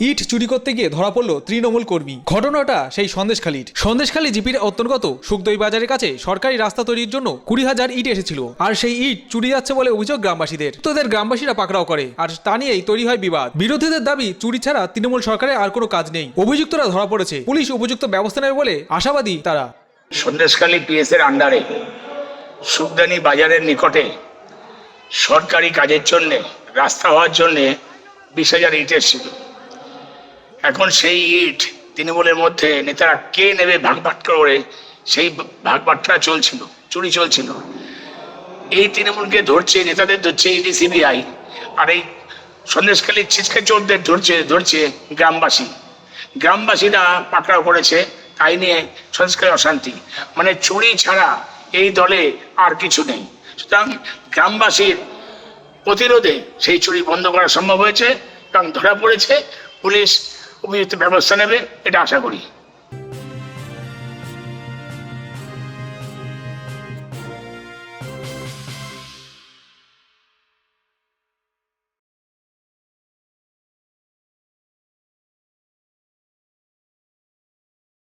ইট চুরি করতে গিয়ে ধরা পড়ল তৃণমূল কর্মী। ঘটনাটা সেই সন্দেশখালীর। সন্দেশখালী জিপির অন্তর্গত সুখদই বাজারের কাছে সরকারি রাস্তা তৈরির জন্য কুড়ি হাজার ইট এসেছিল। আর সেই ইট চুরি যাচ্ছে বলে অভিযোগ গ্রামবাসীদের। তোদের গ্রামবাসীরা পাকড়াও করে। আর তা নিয়েই তৈরি হয় বিবাদ। বিরোধীদের দাবি, চুরি ছাড়া তৃণমূল সরকারের আর কোনো কাজ নেই। অভিযুক্তরা ধরা পড়েছে। পুলিশ উপযুক্ত ব্যবস্থা নেবে বলে আশাবাদী তারা। সন্দেশখালী পিএস এর আন্ডারে সুখদানি বাজারের নিকটে সরকারি কাজের জন্য, রাস্তা হওয়ার জন্য বিশ হাজার ইট এসেছিল। এখন সেই ইট তৃণমূলের মধ্যে নেতারা কে নেবে ভাগবাট করে? সেই ভাগবাটটা চলছিল, চুরি চলছিল। এই তৃণমূলকে ধরছে, নেতাদের ধরছে ইডি সিবিআই, আর এই সন্দেশখালীর ছিচকে চোরদের ধরছে ধরছে গ্রামবাসী। গ্রামবাসীরা পাকড়াও করেছে, তাই নিয়ে সন্দেশখালী অশান্তি। মানে চুরি ছাড়া এই দলে আর কিছু নেই। সুতরাং গ্রামবাসীর প্রতিরোধে সেই চুরি বন্ধ করা সম্ভব হয়েছে এবং ধরা পড়েছে পুলিশ উপযুক্ত ব্যবস্থা নেবে এটা আশা করি।